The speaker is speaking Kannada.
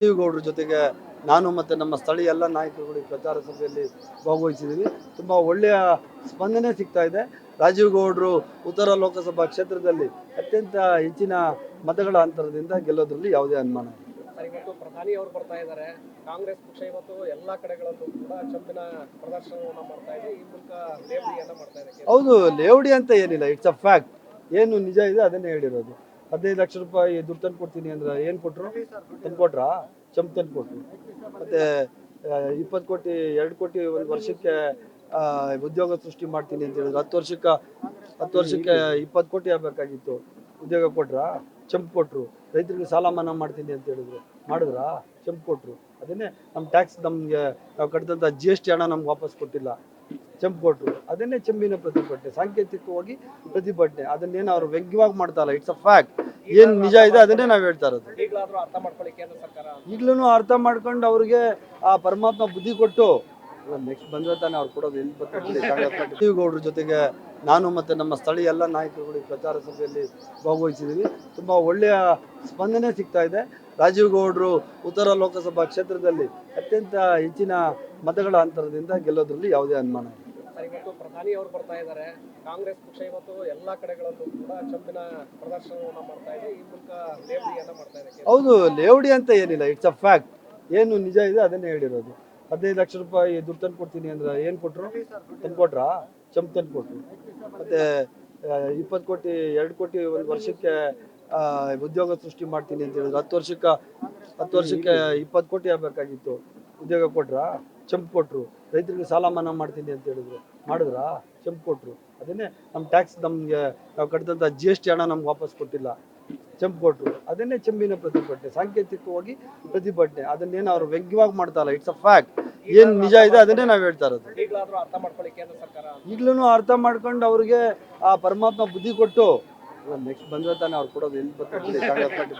ಗೌಡ್ರ ಜೊತೆಗೆ ನಾನು ಮತ್ತು ನಮ್ಮ ಸ್ಥಳೀಯ ಎಲ್ಲ ನಾಯಕರುಗಳು ಪ್ರಚಾರ ಸಭೆಯಲ್ಲಿ ಭಾಗವಹಿಸಿದ್ದೀವಿ ತುಂಬ ಒಳ್ಳೆಯ ಸ್ಪಂದನೆ ಸಿಗ್ತಾ ಇದೆ. ರಾಜೀವ್ ಗೌಡರು ಉತ್ತರ ಲೋಕಸಭಾ ಕ್ಷೇತ್ರದಲ್ಲಿ ಅತ್ಯಂತ ಹೆಚ್ಚಿನ ಮತಗಳ ಅಂತರದಿಂದ ಗೆಲ್ಲೋದ್ರಲ್ಲಿ ಯಾವುದೇ ಅನುಮಾನ ಇಲ್ಲ. ಇವತ್ತು ಪ್ರಧಾನಿ ಅವರು ಬರ್ತಾ ಇದ್ದಾರೆ. ಕಾಂಗ್ರೆಸ್ ಪಕ್ಷ ಇವತ್ತು ಎಲ್ಲಾ ಕಡೆಗಳಲ್ಲೂ ಕೂಡ ಪ್ರದರ್ಶನವನ್ನು ಮಾಡ್ತಾ ಇದೆ. ಈ ಮೂಲಕ ಲೇವಡಿಯನ್ನ ಮಾಡ್ತಾ ಇದೆ. ಹೌದು ಲೇವಡಿ ಅಂತ ಏನಿಲ್ಲ. ಇಟ್ಸ್ ಅ ಫ್ಯಾಕ್ಟ್ ಏನು ನಿಜ ಇದೆ ಅದನ್ನೇ ಹೇಳಿರೋದು. ಹದಿನೈದು ಲಕ್ಷ ರೂಪಾಯಿ ದುಡ್ಡು ತಂದು ಕೊಡ್ತೀನಿ ಅಂದ್ರೆ ಏನು ಕೊಟ್ರು? ತಂದು ಕೊಟ್ರಾ? ಚಂಪ್ ತಂದು ಕೊಟ್ರು. ಮತ್ತೆ ಇಪ್ಪತ್ತು ಕೋಟಿ, ಎರಡು ಕೋಟಿ ಒಂದು ವರ್ಷಕ್ಕೆ ಉದ್ಯೋಗ ಸೃಷ್ಟಿ ಮಾಡ್ತೀನಿ ಅಂತ ಹೇಳಿದ್ರು. ಹತ್ತು ವರ್ಷಕ್ಕೆ ಹತ್ತು ವರ್ಷಕ್ಕೆ ಇಪ್ಪತ್ತು ಕೋಟಿ ಆಗಬೇಕಾಗಿತ್ತು. ಉದ್ಯೋಗ ಕೊಟ್ರಾ? ಚಂಪ್ ಕೊಟ್ರು. ರೈತರಿಗೆ ಸಾಲ ಮನ್ನಾ ಮಾಡ್ತೀನಿ ಅಂತ ಹೇಳಿದ್ರು. ಮಾಡಿದ್ರಾ? ಚಂಪ್ ಕೊಟ್ರು. ಅದನ್ನೇ ನಮ್ಮ ಟ್ಯಾಕ್ಸ್ ನಮಗೆ, ನಾವು ಕಟ್ಟಿದಂತ ಜಿ ಎಸ್ ಟಿ ಹಣ ನಮ್ಗೆ ವಾಪಸ್ ಕೊಟ್ಟಿಲ್ಲ. ಚಂಪ್ ಅದನ್ನೇ ಚಂಬಿನ ಪ್ರತಿಭಟನೆ ಸಾಂಕೇತಿಕವಾಗಿ ಪ್ರತಿಭಟನೆ. ಅದನ್ನೇನು ಅವ್ರು ವ್ಯಂಗ್ಯವಾಗಿ ಮಾಡ್ತಾರಲ್ಲ ಇಟ್ಸ್ ಅ ಫ್ಯಾಕ್ಟ್ ಏನು ನಿಜ ಇದೆ ಅದನ್ನೇ ನಾವು ಹೇಳ್ತಾ ಇರೋದು. ಈಗಲೂ ಅರ್ಥ ಮಾಡ್ಕೊಂಡು ಅವ್ರಿಗೆ ಆ ಪರಮಾತ್ಮ ಬುದ್ಧಿ ಕೊಟ್ಟು ನೆಕ್ಸ್ಟ್ ಬಂದ್ರೆ ತಾನೇ ಅವ್ರು ಕೊಡೋದು. ಎಲ್ಲಿ ಬರ್ತಾರೆ ಗೌಡ್ರ ಜೊತೆಗೆ ನಾನು ಮತ್ತೆ ನಮ್ಮ ಸ್ಥಳೀಯ ಎಲ್ಲ ನಾಯಕರುಗಳು ಈ ಪ್ರಚಾರ ಸಭೆಯಲ್ಲಿ ಭಾಗವಹಿಸಿದ್ದೀವಿ ತುಂಬ ಒಳ್ಳೆಯ ಸ್ಪಂದನೆ ಸಿಗ್ತಾ ಇದೆ. ರಾಜೀವ್ ಗೌಡ್ರು ಉತ್ತರ ಲೋಕಸಭಾ ಕ್ಷೇತ್ರದಲ್ಲಿ ಅತ್ಯಂತ ಹೆಚ್ಚಿನ ಮತಗಳ ಅಂತರದಿಂದ ಗೆಲ್ಲೋದ್ರಲ್ಲಿ ಯಾವುದೇ ಅನುಮಾನ ಇಲ್ಲ. ಇವತ್ತು ಪ್ರಧಾನಿ ಅವರು ಬರ್ತಾ ಇದ್ದಾರೆ. ಕಾಂಗ್ರೆಸ್ ಪಕ್ಷ ಇವತ್ತು ಎಲ್ಲಾ ಕಡೆಗಳಲ್ಲೂ ಕೂಡ ಚಂಪಿನ ಪ್ರದರ್ಶನವನ್ನ ಮಾಡ್ತಾ ಇದೆ. ಈ ಮೂಲಕ ಲೇವಡಿಯನ್ನ ಮಾಡ್ತಾ ಇದೆ ಹೌದು ಲೇವಡಿ ಅಂತ ಏನಿಲ್ಲ. ಇಟ್ಸ್ ಅ ಫ್ಯಾಕ್ಟ್ ಏನು ನಿಜ ಇದೆ ಅದನ್ನೇ ಹೇಳಿರೋದು. ಹದಿನೈದು ಲಕ್ಷ ರೂಪಾಯಿ ದುಡ್ಡು ತಂದು ಕೊಡ್ತೀನಿ ಅಂದ್ರೆ ಏನು ಕೊಟ್ರು? ತಂದು ಕೊಟ್ರಾ? ಚಂಪ್ ತಂದು ಕೊಟ್ರು. ಮತ್ತೆ ಇಪ್ಪತ್ತು ಕೋಟಿ ಎರಡು ಕೋಟಿ ಒಂದು ವರ್ಷಕ್ಕೆ ಉದ್ಯೋಗ ಸೃಷ್ಟಿ ಮಾಡ್ತೀನಿ ಅಂತ ಹೇಳಿದ್ರು. ಹತ್ತು ವರ್ಷಕ್ಕೆ ಹತ್ತು ವರ್ಷಕ್ಕೆ ಇಪ್ಪತ್ತು ಕೋಟಿ ಆಗಬೇಕಾಗಿತ್ತು. ಉದ್ಯೋಗ ಕೊಟ್ರಾ? ಚಂಪ್ ಕೊಟ್ಟರು ರೈತರಿಗೆ ಸಾಲ ಮನ್ನಾ ಮಾಡ್ತೀನಿ ಅಂತ ಹೇಳಿದ್ರು. ಮಾಡಿದ್ರಾ? ಚಂಪ್ ಕೊಟ್ಟರು ಅದನ್ನೇ ನಮ್ಮ ಟ್ಯಾಕ್ಸ್ ನಮಗೆ ನಾವು ಕಟ್ಟಿದಂಥ ಜಿ ಎಸ್ ಟಿ ಹಣ ನಮ್ಗೆ ವಾಪಸ್ ಕೊಟ್ಟಿಲ್ಲ. ಚಂಪ್ ಕೊಟ್ಟರು ಅದನ್ನೇ ಚಂಬಿನ ಪ್ರತಿಭಟನೆ ಸಾಂಕೇತಿಕವಾಗಿ ಪ್ರತಿಭಟನೆ. ಅದನ್ನೇನು ಅವ್ರು ವ್ಯಂಗ್ಯವಾಗಿ ಮಾಡ್ತಾರಲ್ಲ ಇಟ್ಸ್ ಅ ಫ್ಯಾಕ್ಟ್ ಏನು ನಿಜ ಇದೆ ಅದನ್ನೇ ನಾವು ಹೇಳ್ತಾ ಇರೋದು. ಈಗಲೂ ಅರ್ಥ ಮಾಡ್ಕೊಂಡು ಅವ್ರಿಗೆ ಆ ಪರಮಾತ್ಮ ಬುದ್ಧಿ ಕೊಟ್ಟು ನೆಕ್ಸ್ಟ್ ಬಂದ್ರೆ ತಾನೇ ಅವ್ರು ಕೊಡೋದು. ಎಲ್ಲಿ ಬರ್ತಾರೆ